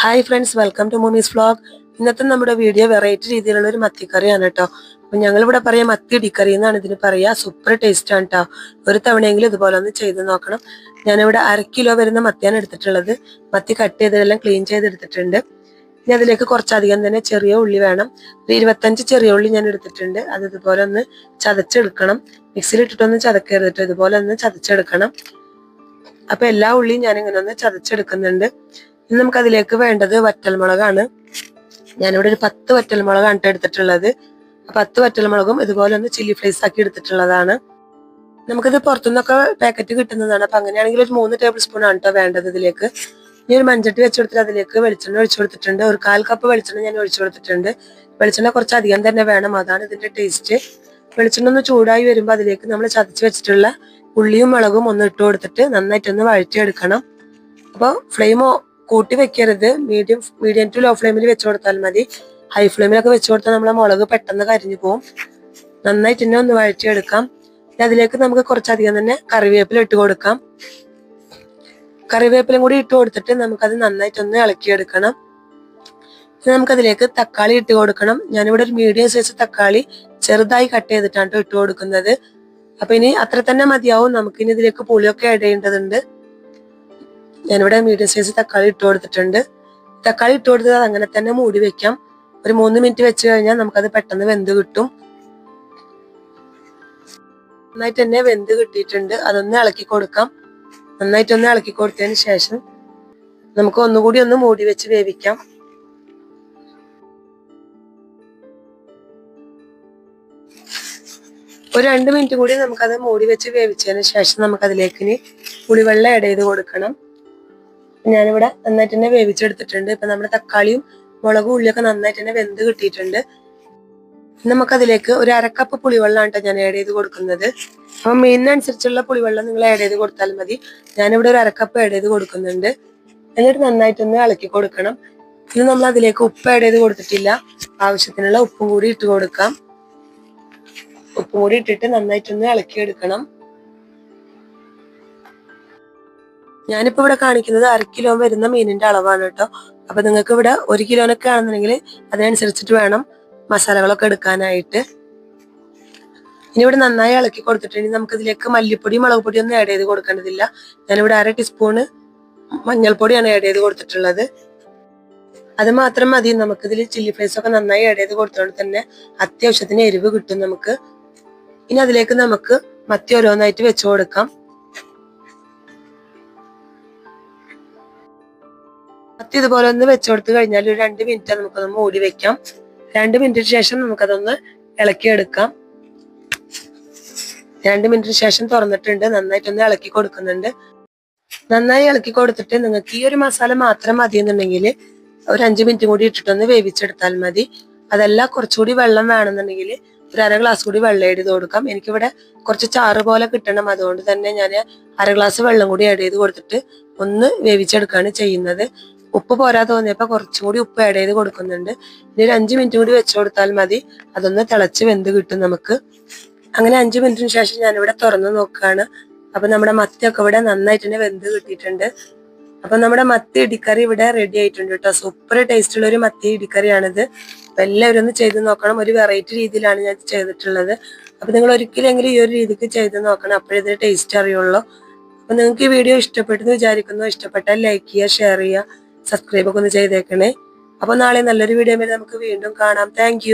Hi friends welcome to മൂമീസ് vlog ഇന്നത്തെ നമ്മുടെ വീഡിയോ വെറൈറ്റി രീതിയിലുള്ള ഒരു മത്തിക്കറിയാണ് കേട്ടോ അപ്പൊ ഞങ്ങൾ ഇവിടെ പറയാം മത്തി ഇടിക്കറി എന്നാണ് ഇതിന് പറയാ. സൂപ്പർ ടേസ്റ്റ് ആണ് കേട്ടോ ഒരു തവണയെങ്കിലും ഇതുപോലെ ഒന്ന് ചെയ്ത് നോക്കണം. ഞാനിവിടെ അര കിലോ വരുന്ന മത്തിയാണ് എടുത്തിട്ടുള്ളത്. മത്തി കട്ട് ചെയ്തതെല്ലാം ക്ലീൻ ചെയ്തെടുത്തിട്ടുണ്ട് ഇനി അതിലേക്ക് കുറച്ചധികം തന്നെ ചെറിയ ഉള്ളി വേണം. ഒരു ഇരുപത്തഞ്ച് ചെറിയ ഉള്ളി ഞാൻ എടുത്തിട്ടുണ്ട്. അത് ഇതുപോലെ ഒന്ന് ചതച്ചെടുക്കണം. മിക്സിയിൽ ഇട്ടിട്ടൊന്ന് ചതക്കരുതിട്ട് ഇതുപോലെ ഒന്ന് ചതച്ചെടുക്കണം. അപ്പൊ എല്ലാ ഉള്ളിയും ഞാൻ ഇങ്ങനെ ഒന്ന് ചതച്ചെടുക്കുന്നുണ്ട്. ഇനി നമുക്ക് അതിലേക്ക് വേണ്ടത് വറ്റൽമുളകാണ്. ഞാനിവിടെ ഒരു പത്ത് വറ്റൽമുളകാണ് ട്ടോ എടുത്തിട്ടുള്ളത്. പത്ത് വറ്റൽമുളകും ഇതുപോലെ ഒന്ന് ചില്ലി ഫ്ലേസ് ആക്കി എടുത്തിട്ടുള്ളതാണ്. നമുക്കിത് പുറത്തുനിന്നൊക്കെ പാക്കറ്റ് കിട്ടുന്നതാണ്. അപ്പൊ അങ്ങനെയാണെങ്കിൽ ഒരു മൂന്ന് ടേബിൾ സ്പൂൺ ആണ് കേട്ടോ വേണ്ടത് ഇതിലേക്ക്. ഇനി ഒരു മഞ്ചട്ടി വെച്ചെടുത്തിട്ട് അതിലേക്ക് വെളിച്ചെണ്ണ ഒഴിച്ചു കൊടുത്തിട്ടുണ്ട്. ഒരു കാൽ കപ്പ് വെളിച്ചെണ്ണ ഞാൻ ഒഴിച്ചു കൊടുത്തിട്ടുണ്ട്. വെളിച്ചെണ്ണ കുറച്ച് അധികം തന്നെ വേണം. അതാണ് ഇതിന്റെ ടേസ്റ്റ് വെളിച്ചെണ്ണ ഒന്ന് ചൂടായി വരുമ്പോൾ അതിലേക്ക് നമ്മൾ ചതച്ച് വെച്ചിട്ടുള്ള ഉള്ളിയും മുളകും ഒന്ന് ഇട്ട് കൊടുത്തിട്ട് നന്നായിട്ടൊന്ന് വഴറ്റിയെടുക്കണം. അപ്പോൾ ഫ്ലെയിം കൂട്ടി വെക്കരുത്. മീഡിയം മീഡിയം ടു ലോ ഫ്ലെയിമിൽ വെച്ച് കൊടുത്താൽ മതി. ഹൈ ഫ്ലെയിമിലൊക്കെ വെച്ച് കൊടുത്താൽ നമ്മളെ മുളക് പെട്ടെന്ന് കരിഞ്ഞു പോകും നന്നായിട്ട് തന്നെ ഒന്ന് വഴറ്റിയെടുക്കാം. അതിലേക്ക് നമുക്ക് കുറച്ചധികം തന്നെ കറിവേപ്പില ഇട്ട് കൊടുക്കാം. കറിവേപ്പിലും കൂടി ഇട്ട് കൊടുത്തിട്ട് നമുക്കത് നന്നായിട്ടൊന്ന് ഇളക്കിയെടുക്കണം. ഇനി നമുക്കതിലേക്ക് തക്കാളി ഇട്ട് കൊടുക്കണം. ഞാനിവിടെ ഒരു മീഡിയം സൈസ് തക്കാളി ചെറുതായി കട്ട് ചെയ്തിട്ടാണ് ട്ടോ ഇട്ട് കൊടുക്കുന്നത്. അപ്പൊ ഇനി അത്ര തന്നെ മതിയാവും. നമുക്കിനി ഇതിലേക്ക് പുളിയൊക്കെ ആഡ് ചെയ്യേണ്ടതുണ്ട്. ഞാനിവിടെ മീഡിയം സൈസ് തക്കാളി ഇട്ട് കൊടുത്തിട്ടുണ്ട്. തക്കാളി ഇട്ട് കൊടുത്തത് അങ്ങനെ തന്നെ മൂടി വെക്കാം. ഒരു മൂന്ന് മിനിറ്റ് വെച്ച് കഴിഞ്ഞാൽ നമുക്കത് പെട്ടെന്ന് വെന്ത് കിട്ടും. നന്നായിട്ട് തന്നെ വെന്ത് കിട്ടിയിട്ടുണ്ട്. അതൊന്ന് ഇളക്കി കൊടുക്കാം. നന്നായിട്ടൊന്ന് ഇളക്കി കൊടുത്തതിന് ശേഷം നമുക്ക് ഒന്നുകൂടി ഒന്ന് മൂടി വെച്ച് വേവിക്കാം. ഒരു രണ്ട് മിനിറ്റ് കൂടി നമുക്കത് മൂടി വെച്ച് വേവിച്ചതിന് ശേഷം നമുക്കതിലേക്ക് പുളിവെള്ളം ആഡ് ചെയ്ത് കൊടുക്കണം. ഞാനിവിടെ നന്നായിട്ട് തന്നെ വേവിച്ചെടുത്തിട്ടുണ്ട്. ഇപ്പൊ നമ്മുടെ തക്കാളിയും മുളകും ഉള്ളിയൊക്കെ നന്നായിട്ട് തന്നെ വെന്ത് കിട്ടിയിട്ടുണ്ട്. നമുക്കതിലേക്ക് ഒരു അരക്കപ്പ് പുളിവെള്ളമാണ് കേട്ടോ ഞാൻ ആഡ് ചെയ്ത് കൊടുക്കുന്നത്. അപ്പൊ മീനിനനുസരിച്ചുള്ള പുളിവെള്ളം നിങ്ങൾ ആഡ് ചെയ്ത് കൊടുത്താൽ മതി. ഞാനിവിടെ ഒരു അരക്കപ്പ് ആഡ് ചെയ്ത് കൊടുക്കുന്നുണ്ട്. എന്നിട്ട് നന്നായിട്ടൊന്ന് ഇളക്കി കൊടുക്കണം. ഇത് നമ്മൾ അതിലേക്ക് ഉപ്പ് ആഡ് ചെയ്ത് കൊടുത്തിട്ടില്ല. ആവശ്യത്തിനുള്ള ഉപ്പും കൂടി ഇട്ട് കൊടുക്കാം. ഉപ്പും കൂടി ഇട്ടിട്ട് നന്നായിട്ടൊന്ന് ഇളക്കിയെടുക്കണം. ഞാനിപ്പോ ഇവിടെ കാണിക്കുന്നത് അര കിലോ വരുന്ന മീനിന്റെ അളവാണ് കേട്ടോ. അപ്പൊ നിങ്ങൾക്ക് ഇവിടെ ഒരു കിലോനൊക്കെ ആണെന്നുണ്ടെങ്കിൽ അതിനനുസരിച്ചിട്ട് വേണം മസാലകളൊക്കെ എടുക്കാനായിട്ട്. ഇനി ഇവിടെ നന്നായി ഇളക്കി കൊടുത്തിട്ടുണ്ടെങ്കിൽ നമുക്ക് ഇതിലേക്ക് മല്ലിപ്പൊടി മുളക് പൊടി ഒന്നും ആഡ് ചെയ്ത് കൊടുക്കേണ്ടതില്ല. ഞാനിവിടെ അര ടീസ്പൂണ് മഞ്ഞൾപ്പൊടിയാണ് ആഡ് ചെയ്ത് കൊടുത്തിട്ടുള്ളത്. അത് മാത്രം മതി. നമുക്കിതിൽ ചില്ലി ഫ്ലേസ് ഒക്കെ നന്നായി ആഡ് ചെയ്ത് കൊടുത്തോണ്ട് തന്നെ അത്യാവശ്യത്തിന് എരിവ് കിട്ടും നമുക്ക്. ഇനി അതിലേക്ക് നമുക്ക് മത്തി ഓരോന്നായിട്ട് വെച്ചു കൊടുക്കാം. മത്തി ഇതുപോലെ ഒന്ന് വെച്ചു കൊടുത്തു കഴിഞ്ഞാൽ ഒരു രണ്ട് മിനിറ്റ് നമുക്കൊന്ന് മൂടി വെക്കാം. രണ്ട് മിനിറ്റിന് ശേഷം നമുക്കതൊന്ന് ഇളക്കിയെടുക്കാം രണ്ട് മിനിറ്റിന് ശേഷം തുറന്നിട്ടുണ്ട്. നന്നായിട്ടൊന്ന് ഇളക്കി കൊടുക്കുന്നുണ്ട്. നന്നായി ഇളക്കി കൊടുത്തിട്ട് നിങ്ങൾക്ക് ഈ ഒരു മസാല മാത്രം മതി എന്നുണ്ടെങ്കിൽ ഒരു അഞ്ച് മിനിറ്റ് കൂടി ഇട്ടിട്ടൊന്ന് വേവിച്ചെടുത്താൽ മതി. അതല്ല കുറച്ചുകൂടി വെള്ളം വേണമെന്നുണ്ടെങ്കിൽ ഒരു അര ഗ്ലാസ് കൂടി വെള്ളം എഴുതി കൊടുക്കാം. എനിക്കിവിടെ കുറച്ച് ചാറ് പോലെ കിട്ടണം. അതുകൊണ്ട് തന്നെ ഞാൻ അര ഗ്ലാസ് വെള്ളം കൂടി ആഡ് ചെയ്ത് കൊടുത്തിട്ട് ഒന്ന് വേവിച്ചെടുക്കുകയാണ് ചെയ്യുന്നത്. ഉപ്പ് പോരാ തോന്നിയപ്പോൾ കുറച്ചും കൂടി ഉപ്പ് ആഡ് ചെയ്ത് കൊടുക്കുന്നുണ്ട്. ഇനി ഒരു അഞ്ച് മിനിറ്റ് കൂടി വെച്ചു കൊടുത്താൽ മതി. അതൊന്ന് തിളച്ച് വെന്ത് കിട്ടും നമുക്ക്. അങ്ങനെ അഞ്ച് മിനിറ്റിന് ശേഷം ഞാനിവിടെ തുറന്ന് നോക്കുകയാണ്. അപ്പൊ നമ്മുടെ മത്തിയൊക്കെ ഇവിടെ നന്നായിട്ട് തന്നെ വെന്ത് കിട്ടിയിട്ടുണ്ട്. അപ്പൊ നമ്മുടെ മത്തി ഇടിക്കറി ഇവിടെ റെഡി ആയിട്ടുണ്ട് കേട്ടോ. സൂപ്പർ ടേസ്റ്റ് ഉള്ള ഒരു മത്തി ഇടിക്കറിയാണിത്. അപ്പൊ എല്ലാവരും ഒന്ന് ചെയ്ത് നോക്കണം. ഒരു വെറൈറ്റി രീതിയിലാണ് ഞാൻ ചെയ്തിട്ടുള്ളത്. അപ്പൊ നിങ്ങൾ ഒരിക്കലെങ്കിലും ഈ ഒരു രീതിക്ക് ചെയ്ത് നോക്കണം. അപ്പോഴേ ടേസ്റ്റ് അറിയുള്ളൂ. അപ്പൊ നിങ്ങൾക്ക് ഈ വീഡിയോ ഇഷ്ടപ്പെട്ടെന്ന് വിചാരിക്കുന്നു. ഇഷ്ടപ്പെട്ടാൽ ലൈക്ക് ചെയ്യുക ഷെയർ ചെയ്യുക. സബ്സ്ക്രൈബ് ഒക്കെ ഒന്ന് ചെയ്തേക്കണേ. അപ്പൊ നാളെ നല്ലൊരു വീഡിയോ നമുക്ക് വീണ്ടും കാണാം. താങ്ക്